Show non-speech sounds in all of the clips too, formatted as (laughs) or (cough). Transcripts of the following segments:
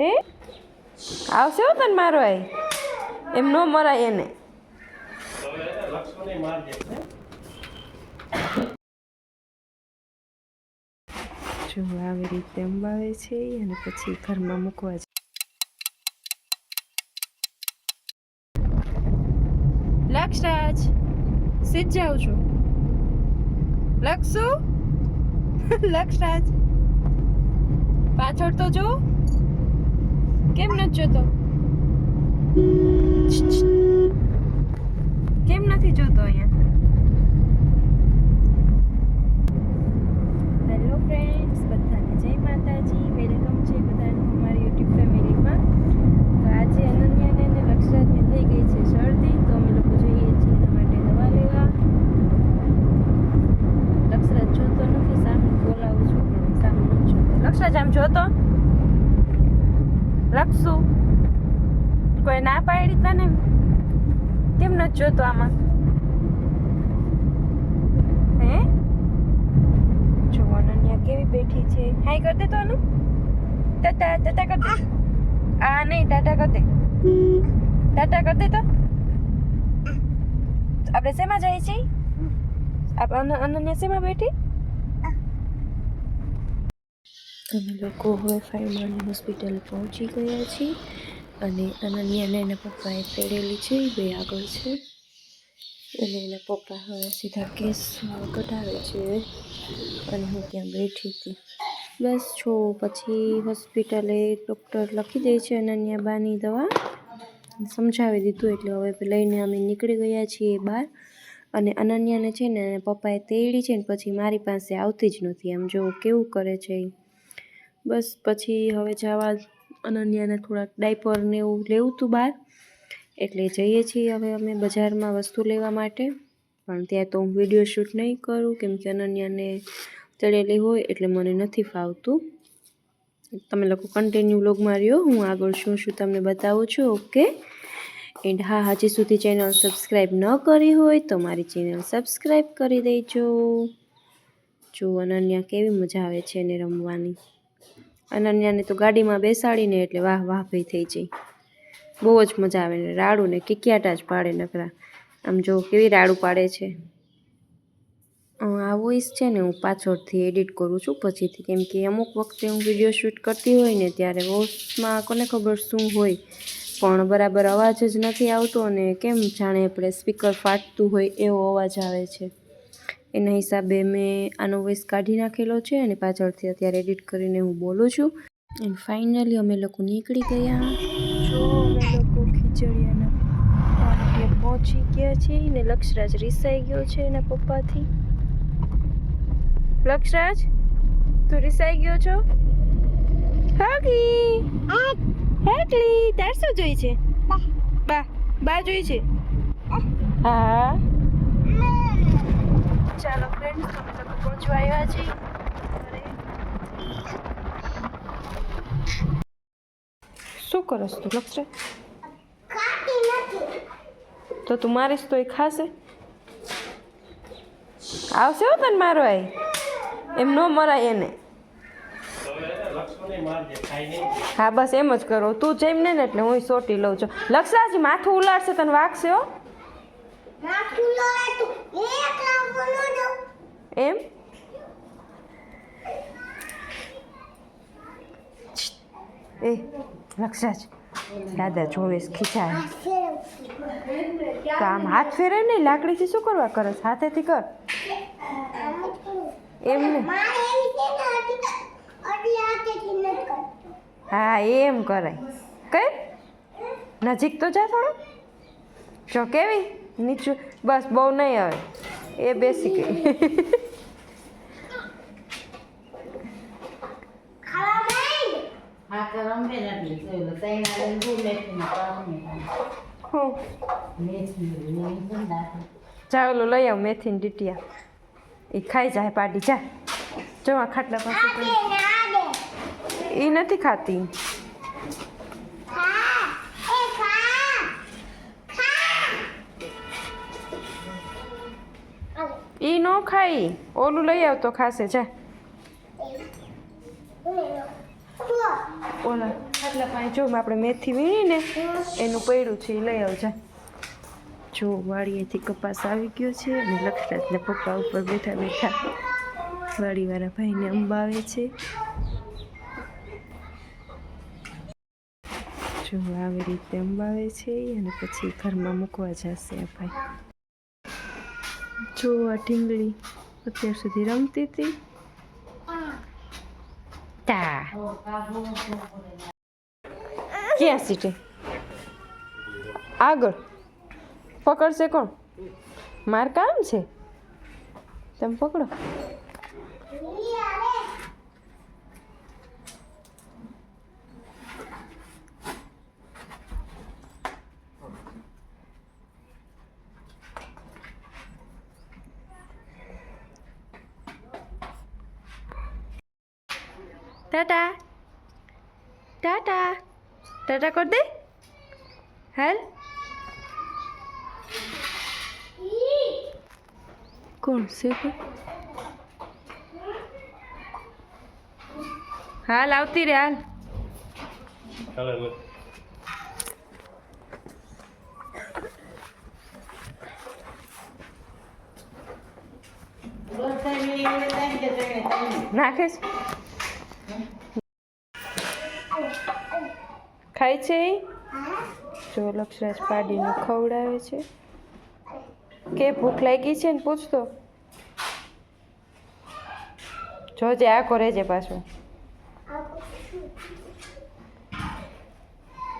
હે? આવશે હો તને મારો આય. એમ ન મરાય એને. જો આવી રીતે અંબાવે છે અને પછી ઘરમાં મૂકવા છે લક્ષરાજ સિજ જાઉં છું. લક્ષુ? (laughs) લક્ષરાજ. પાછળ તો જો કેમ નથી જોતો? કેમ નથી જોતો અહીંયા? હેલો ફ્રેન્ડ્સ બધાને જય માતાજી વેલકમ છે બધાનું અમારી યુટ્યુબ ફેમિલીમાં તો આજે અનન્યાને અને લક્ષરાજને થઈ ગઈ છે શરદી તો અમે લોકો જઈએ છીએ એના માટે દવા લેવા લક્ષરાજ જોતો નથી સામે બોલાવું છું પણ સામે નથી જોતો લક્ષરાજ લખશું. કોઈ ના પાડી તને? કેમ નથી જોતો આમાં? હે? જો અનન્યા કેવી બેઠી છે? હાય કર દે તો અનુ ટાટા ટાટા કર દે. આ નહીં ટાટા કર દે. ટાટા કર દે તો. આપણે શેમાં જઈએ છીએ? આપણે અનન્યા શેમાં બેઠી? અમે લોકો હવે ફાઈમાની હોસ્પિટલ પહોંચી ગયા છીએ અને અનન્યાને એના પપ્પાએ પડેલી છે બે આગળ છે. અને એના પપ્પા હવે સીધા કેસ કઢાવે છે અને હું ત્યાં બેઠી હતી. બસ છો પછી હોસ્પિટલે ડૉક્ટર લખી દે છે અનન્યા બાની દવા. સમજાવી દીધું, એટલે હવે લઈને અમે નીકળી ગયા છીએ બહાર. અને અનન્યાને છે ને, પપ્પાએ તેડી છે ને, પછી મારી પાસે આવતી જ નથી. આમ જો, કેવું કરે છે એ? બસ પછી હવે જવા અનન્યાને થોડાક ડાયપર ને એવું લેવું હતું બહાર. એટલે જઈએ છીએ હવે અમે બજારમાં વસ્તુ લેવા માટે. પણ ત્યાં તો હું વીડિયો શૂટ નહીં કરું કેમ કે અનન્યાને ચડેલી હોય એટલે મને નથી ફાવતું. તમે લોકો કન્ટિન્યુ વ્લોગમાં રહ્યો, હું આગળ શું શું તમને બતાવું છું ઓકે એન્ડ હા, હજી સુધી ચેનલ સબસ્ક્રાઈબ ન કરી હોય તો મારી ચેનલ સબસ્ક્રાઈબ કરી દેજો. જો અનન્યા કેવી મજા આવે છે એને રમવાની. અનન્યાને તો ગાડીમાં બેસાડીને એટલે વાહ વાહ ભાઈ થઈ જાય બહુ જ મજા આવે ને રાડું ને કિકિયાટા જ પાડે નકરા. આમ જો કેવી રાડું પાડે છે. આ વોઇસ છે ને હું પાછળથી એડિટ કરું છું, પછીથી કેમ કે અમુક વખતે હું વીડિયો શૂટ કરતી હોય ને ત્યારે વોઇસમાં કોને ખબર શું હોય. પણ બરાબર અવાજ જ નથી આવતો અને કેમ જાણે આપણે સ્પીકર ફાટતું હોય એવો અવાજ આવે છે. એના હિસાબે મેં આનો વોઇસ કાઢી નાખેલો છે અને પાછળથી અત્યારે એડિટ કરીને હું બોલું છું. એન્ડ ફાઇનલી અમે લોકો નીકળી ગયા. જો લોકો ખીચડિયાના પહોંચી ગયા છીએ ને લક્ષરાજ રિસાઈ ગયો છે એના પપ્પાથી. લક્ષરાજ, તું રિસાઈ ગયો છો? હાગી! હેકલી તાર શું જોઈ છે? બા બા જોઈ છે? હા? ચાલો ફ્રેન્ડ્સ તમે લોકો પહોંચવા આવ્યા છે શું કરસ તું લક્ષરે? તો તું મારીશ તો એ ખાશે? આવશે હો તને મારો આઈ એમ ન મરાય એને. હા બસ એમ જ કરો. તું જેમ ને ને એટલે હું સોટી લઉં છું. લક્ષરાજી માથું ઉલાડશે તને વાગશે હો નાખું લો તું એકલા બોલો દઉં એમ? એ, લક્ષરાજ, દાદા જોવેશ ખીચાય. આમ હાથ ફેરે નહીં લાકડીથી શું કરવા કરસ હાથેથી કર. એમ ને? હા, એમ કરાય કઈ? નજીક તો જા થોડો. જો કેવી? નીચું. બસ, બહુ નહીં હવે એ બેસી ગઈ. ચાલો મેથી લઈ આવ મેથીની ડીટિયા. એ ખાઈ જાય પાડી જા. જો આ ખાટલા પાસે આ દે ને આ દે. એ નથી ખાતી. એ ન ખાઈ. ઓલું લઈ આવતો ખાસે જા. ઓલા, આટલા પાંચ જો આપણે મેથી વીણીને એનું પૈડું છે એ લઈ આવજે. જો વાડીએથી કપાસ આવી ગયો છે અને લક્ષરાજના પપ્પા ઉપર બેઠા બેઠા વાડીવાળા ભાઈને અંબાવે છે. જો આવી રીતે અંબાવે છે અને પછી ઘરમાં મૂકવા જશે આ ભાઈ. જો આ ઢીંગલી અત્યાર સુધી રમતી હતી. તા. ક્યાં સીટે? આગળ. પકડશે કોણ? માર કામ છે? તમે પકડો. ટાટા ટાટા ટાટા કર દે હાલ કોણ છે કોઈ હાલ આવતી રે હાલ રોજ ટાઈમે એને ટાઈમ કે ટાઈમે ટાઈમે નાખે છે ખાય છે? જો લક્ષરાજ પાડીને ખવડાવે છે. કે ભૂખ લાગી છે ને પૂછતો. જોજે આ કરે છે પાછું.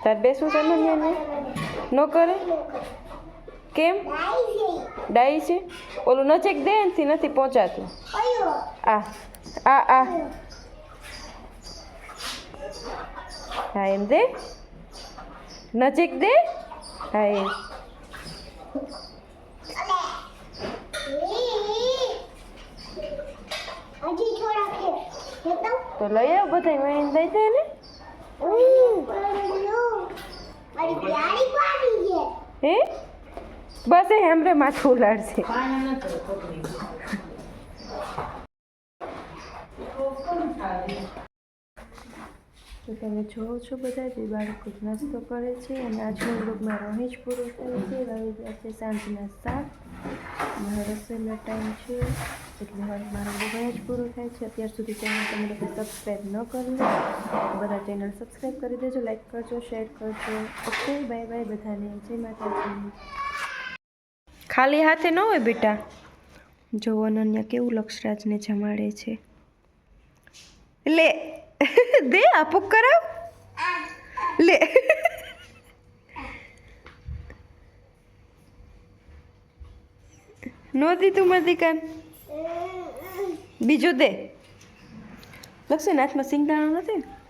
તાર બેસવું તમે ને ન? કરે? કેમ? ડાઈ છે? ઓલું નજીક દે એનાથી નથી પહોંચાતું. આ આ આ. હા એમ દે. નજીક દે. હા એ તો લઈ આવ બધા વહીને લઈ જાય ને હે? બસ એ હેમરે માથું ઉલાડશે પાણી નથી પકડી કોણ ખાવે તો તમે જોવો છો બધા બે બાળકો નાસ્તો કરે છે અને આજનો બ્લોગમાં રહી પૂરો થાય છે. ગયા છે સાંજના સાત. મારો રસોઈનો ટાઈમ છે, એટલે હવે મારો બ્લોગ જ પૂરો થાય છે. અત્યાર સુધી ચેનલ તમે લોકો સબસ્ક્રાઈબ ન કરી બધા ચેનલ સબસ્ક્રાઈબ કરી દેજો, લાઈક કરજો, શેર કરજો. ઓકે, બાય બાય બધાને. જય માતાજી. ખાલી હાથે ન હોય બેટા? જો અનન્યા કેવું લક્ષરાજને જમાડે છે. લે (laughs) દે આપુક કરાવ. લે. નો દીધું મારી કાન બીજું દે. લક્ષણ હાથમાં સિંગદાણો નથી? ને